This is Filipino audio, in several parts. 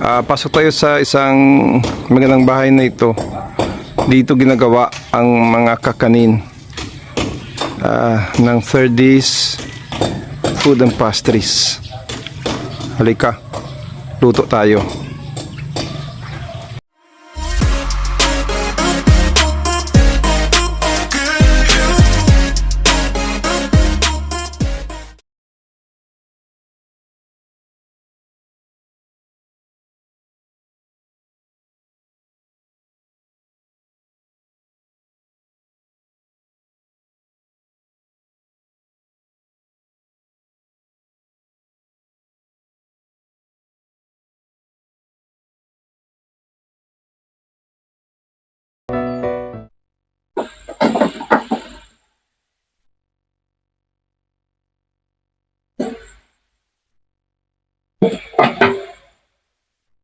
Ah, pasok tayo sa isang magandang bahay na ito. Dito ginagawa ang mga kakanin ah, ng 30s food and pastries. Halika, luto tayo.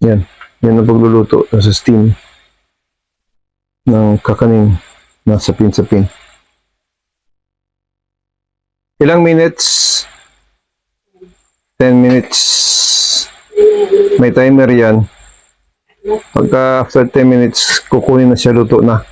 Yan. Yan ang pagluluto sa steam ng kakanin na sapin-sapin. Ilang minutes? 10 minutes. May timer yan. Pagka after 10 minutes, kukunin na siya luto na.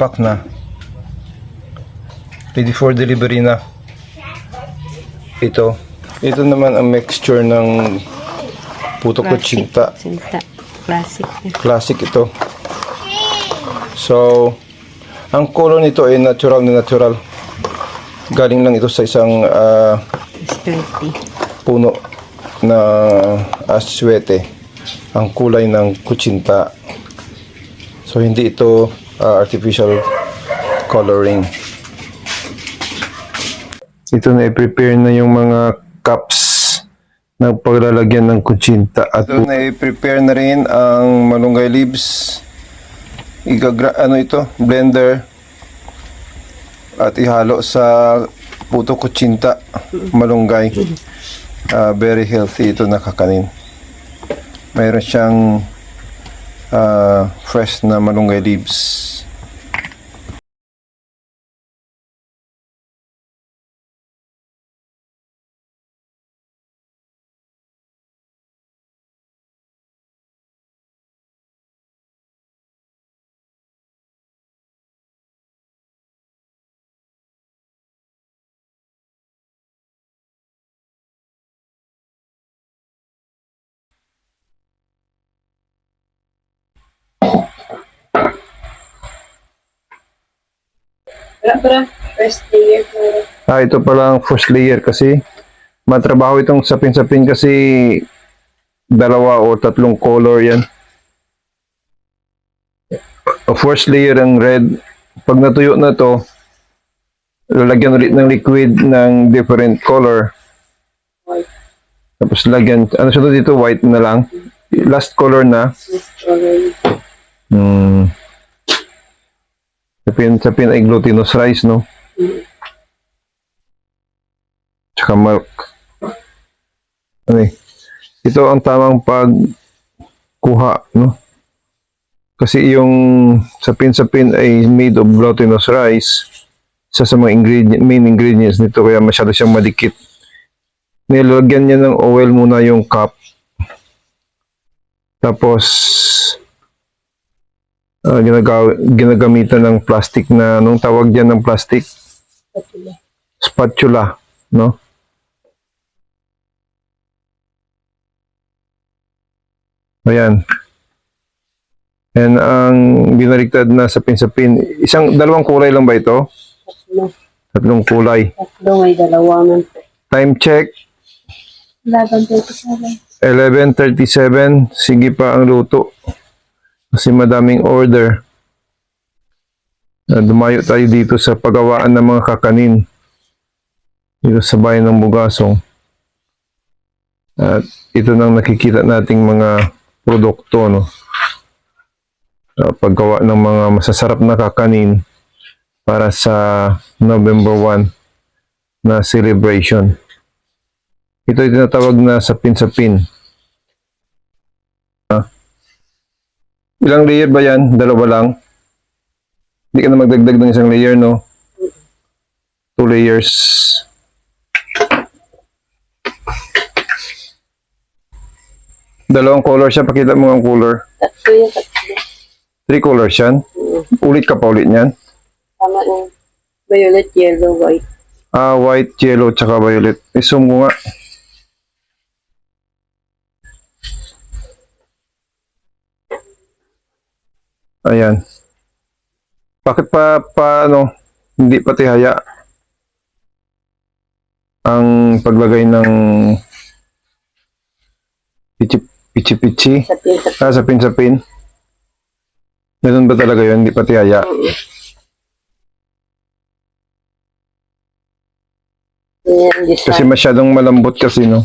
Pack na. Ready for delivery na. Ito. Ito naman ang mixture ng puto kutsinta. Sinta. Classic. Classic ito. So, ang color nito ay natural na natural. Galing lang ito sa isang Sturdy. puno na aswete. Ang kulay ng kutsinta. So, hindi ito ah, artificial coloring. Ito na i-prepare na yung mga cups ng paglalagyan ng kutsinta. At ito na i-prepare na rin ang malunggay leaves. Igagra ano ito? Blender. At ihalo sa puto kutsinta. Malunggay. Ah, very healthy ito na kakanin. Mayroon siyang ah, fresh na malunggay leaves. Tara, tara. First layer po. Ah, ito pala ang first layer kasi matrabaho itong sapin-sapin kasi dalawa o tatlong color yan. A first layer ang red. Pag natuyo na to, lalagyan ulit ng liquid ng different color. White. Tapos lagyan, ano siya dito, white na lang. Last color na. This color. Hmm. Sapin, sapin ay glutinous rice, no? Tsaka milk. Ano eh. Ito ang tamang pagkuha, no? Kasi yung sapin-sapin ay made of glutinous rice. Isa sa mga ingredient, main ingredients nito kaya masyado siyang madikit. Nilagyan niya ng oil muna yung cup. Tapos, ah, ginagaw, ginagamitan ng plastic na, anong tawag dyan ng plastic? Patula. spatula, no? Ayan. Yan ang binaliktad na sapin-sapin. Isang, dalawang kulay lang ba ito? Tatlo. Tatlong kulay. Tatlo may dalawa man. Time check, Laban po ito sa akin. 11.37. Sige pa ang luto. Kasi madaming order. Ah, dumayo tayo dito sa paggawaan ng mga kakanin. Dito sa bayan ng Bugasong. At ito nang nakikita nating mga produkto, no? Ah, paggawa ng mga masasarap na kakanin para sa November 1 na celebration. Ito ay tinatawag na sapin-sapin. Ilang layer ba yan? Dalawa lang? Hindi ka na magdagdag ng isang layer, no? Two layers. Dalawang color siya. Pakita mo ang color. Tatlo yung tatlo. Three colors yan. Ulit ka pa ulit yan. Tama yung violet, yellow, white. Ah, white, yellow, tsaka violet. I-zoom ko nga. Ayan. Bakit pa, pa ano, hindi pati haya ang paglagay ng pichi-pichi, Sa pinsa. ah, sapin-sapin? Ganun ba talaga yun? Hindi pati haya? Yan, Kasi masyadong malambot kasi, no?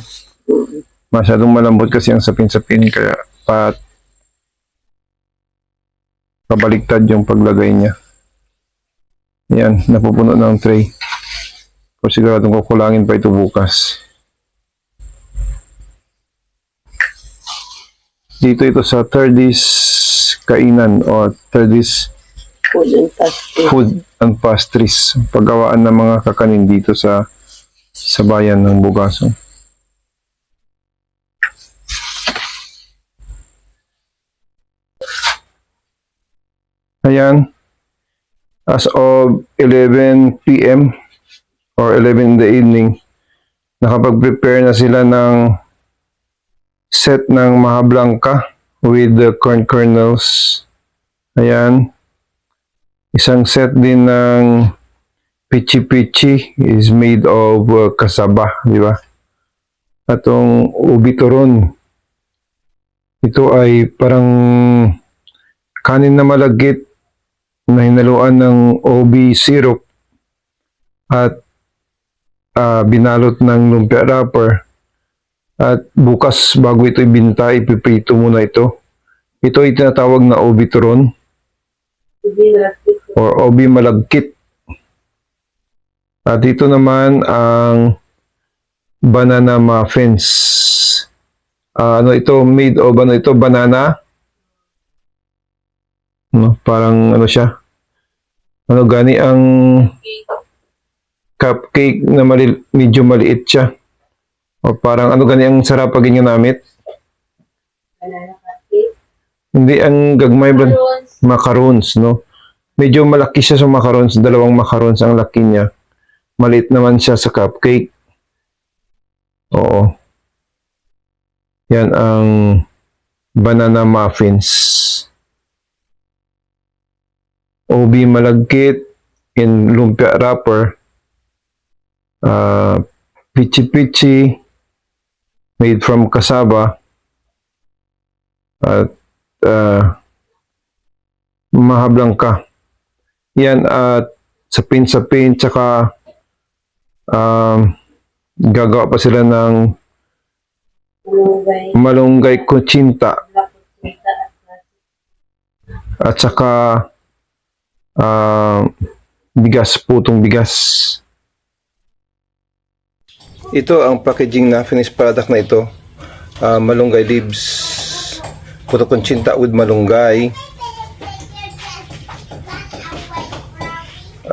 Masyadong malambot kasi ang sapin-sapin, kaya pa pabaliktad yung paglagay niya. Yan, napupuno ng tray. O siguradong kukulangin pa ito bukas. Dito ito sa Thirdis Kainan o Thirdis Food and pastry. Food and Pastries. Paggawaan ng mga kakanin dito sa sa bayan ng Bugasong. Ayan. As of 11 p.m. or 11 in the evening, nakapag-prepare na sila ng set ng Maha Blanca with the corn kernels. Ayan. Isang set din ng Pichi Pichi is made of uh, di ba? Atong ubi turon. Ito ay parang kanin na malagkit na hinaluan ng OB syrup at ah, binalot ng lumpia wrapper. At bukas bago ito ibinta, ipiprito muna ito. Ito ay tinatawag na OB turon or OB malagkit. At dito naman ang banana muffins. Ah, ano ito? Made of ano ito? Banana? No, parang ano siya? Ano gani ang cupcake na mali, medyo maliit siya? O parang ano gani ang sarap pag ginamit? banana cupcake. Hindi ang gagmay ba? Maroons. macarons, no? Medyo malaki siya sa macarons, dalawang macarons ang laki niya. Maliit naman siya sa cupcake. Oo. Yan ang banana muffins. OB malagkit, in lumpia wrapper. Uh, pichi pichi made from cassava. At uh, mahablangka. Yan at sapin-sapin tsaka um, gagawa pa sila ng Malunggay. malunggay kuchinta at saka ah, bigas, putong bigas. Ito ang packaging na finished product na ito. Ah, malunggay leaves. Puto kuchinta with malunggay.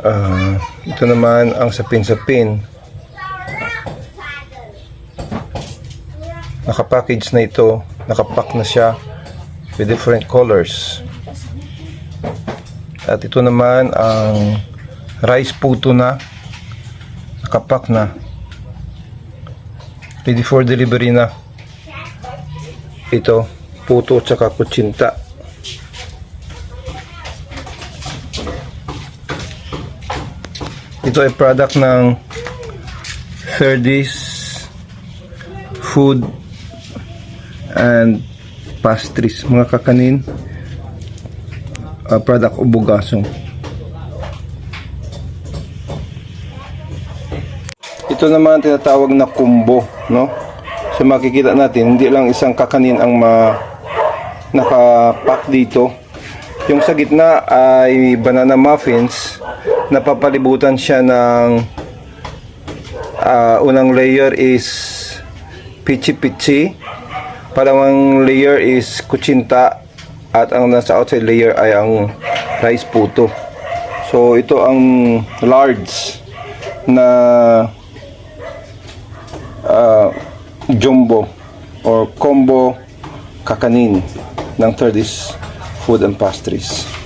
Ah, ito naman ang sapin-sapin. Nakapackage na ito. Nakapack na siya with different colors. At ito naman ang rice puto na nakapak na. Ready for delivery na. Ito, puto tsaka kutsinta. Ito ay product ng Ferdies Food and Pastries, mga kakanin uh, product o bugasong. Ito naman tinatawag na kumbo, no? So makikita natin, hindi lang isang kakanin ang ma nakapack dito. Yung sa gitna ay banana muffins. Napapalibutan siya ng ah, unang layer is pichi pichi. Palawang layer is kuchinta at ang nasa outside layer ay ang rice puto. So ito ang large na ah, jumbo or combo kakanin ng 30s food and pastries.